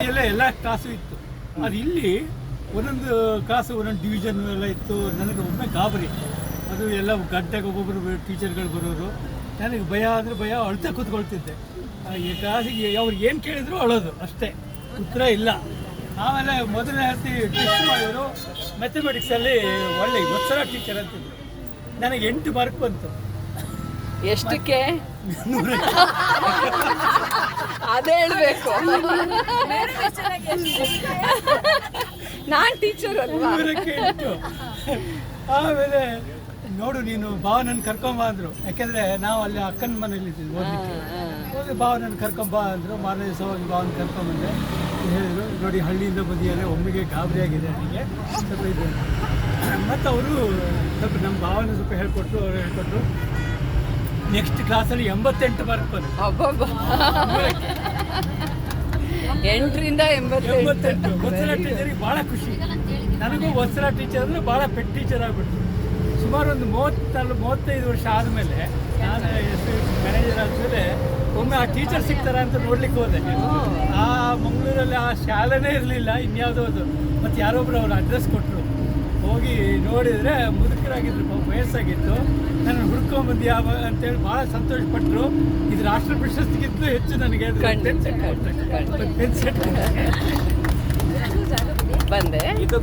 ಎಲ್ಲ ಎಲ್ಲ ಕ್ಲಾಸು ಇತ್ತು. ಅದು ಇಲ್ಲಿ ಒಂದೊಂದು ಕಾಸು ಒಂದೊಂದು ಡಿವಿಷನ್ ಎಲ್ಲ ಇತ್ತು. ನನಗೆ ಒಮ್ಮೆ ಗಾಬರಿ. ಅದು ಎಲ್ಲ ಗಂಟೆಗೆ ಒಬ್ಬೊಬ್ಬರು ಟೀಚರ್ಗಳು ಬರೋರು. ನನಗೆ ಭಯ ಆದರೆ ಭಯ ಅಳ್ತಾ ಕೂತ್ಕೊಳ್ತಿದ್ದೆ. ಆ, ಈ ಕ್ಲಾಸಿಗೆ ಅವ್ರಿಗೆ ಏನು ಕೇಳಿದ್ರು ಅಳೋದು ಅಷ್ಟೇ. ಉತ್ತರ ಇಲ್ಲ. ಆಮೇಲೆ ಮೊದಲನೇ ಸರ್ತಿ ಟೆಸ್ಟ್ ಮಾಡಿದ್ರು. ಮ್ಯಾಥಮೆಟಿಕ್ಸಲ್ಲಿ ಒಳ್ಳೆ ಒತ್ತರ ಟೀಚರ್ ಅಂತಿದ್ರು. ನನಗೆ ಎಂಟು ಮಾರ್ಕ್ ಬಂತು. ಎಷ್ಟಕ್ಕೆ? ಅದೇ ಹೇಳ್ಬೇಕು. ನಾನ್ ಟೀಚರ್ ಅಲ್ವಾ? ಆಮೇಲೆ ನೋಡು ನೀನು ಬಾ ನನ್ನ ಕರ್ಕೊಂಬ ಅಂದ್ರು. ಯಾಕಂದ್ರೆ ನಾವು ಅಲ್ಲಿ ಅಕ್ಕನ ಮನೇಲಿ ಇದ್ದೀವಿ ಓದಿ ಬಾ ನನ್ನ ಕರ್ಕೊಂಬ ಅಂದ್ರು. ಮಾರನೇ ದಿವಸ ಹೋಗಿ ಭಾವನ ಕರ್ಕೊಂಬಂದೆ. ಹೇಳಿದ್ರು ನೋಡಿ ಹಳ್ಳಿಯಿಂದ ಬಂದಿದ್ದಾರೆ ಒಮ್ಮೆಗೆ ಗಾಬರಿ ಆಗಿದೆ ನನಗೆ. ಸ್ವಲ್ಪ ಇದು. ಮತ್ತು ಅವರು ಸ್ವಲ್ಪ ನಮ್ಮ ಭಾವನೆ ಸ್ವಲ್ಪ ಹೇಳ್ಕೊಟ್ರು ಅವ್ರು ಹೇಳ್ಕೊಟ್ರು. ನೆಕ್ಸ್ಟ್ ಕ್ಲಾಸಲ್ಲಿ ಎಂಬತ್ತೆಂಟು ಮಾರ್ಕ್ ಬಂತು. ಅಬ್ಬಬ್ಬ. ಎಂಟರಿಂದ ಎಂಬತ್ತೆಂಟು. ಎಂಬತ್ತೆಂಟು. ವತ್ಸಲ ಟೀಚರಿಗೆ ಭಾಳ ಖುಷಿ. ನನಗೂ ವತ್ಸಲ ಟೀಚರ್ ಅಂದರೆ ಭಾಳ ಪೆಟ್ ಟೀಚರ್ ಆಗ್ಬಿಟ್ಟು ಸುಮಾರು ಒಂದು ಮೂವತ್ತಲ್ಲ ಮೂವತ್ತೈದು ವರ್ಷ ಆದಮೇಲೆ ನಾನು ಎಷ್ಟು ಮ್ಯಾನೇಜರ್ ಆದಮೇಲೆ ಒಮ್ಮೆ ಆ ಟೀಚರ್ ಸಿಗ್ತಾರ ಅಂತ ನೋಡ್ಲಿಕ್ಕೆ ಹೋದೆ. ಆ ಮಂಗಳೂರಲ್ಲಿ ಆ ಶಾಲೆನೇ ಇರಲಿಲ್ಲ ಇನ್ಯಾವುದೋ ಅದು ಮತ್ತು ಯಾರೊಬ್ರು ಅವ್ರು ಅಡ್ರೆಸ್ ಕೊಟ್ಟರು ಹೋಗಿ ನೋಡಿದರೆ ಮುದುಕರಾಗಿದ್ರು ವಯಸ್ಸಾಗಿತ್ತು. ನಾನು ಹುಡ್ಕೊಂಬಂದು ಯಾವ ಅಂತೇಳಿ ಭಾಳ ಸಂತೋಷಪಟ್ಟರು ಇದು ರಾಷ್ಟ್ರ ಪ್ರಶಸ್ತಿಗಿಂತ ಹೆಚ್ಚು ನನಗೆ. ಬಂದೆ. ಇದು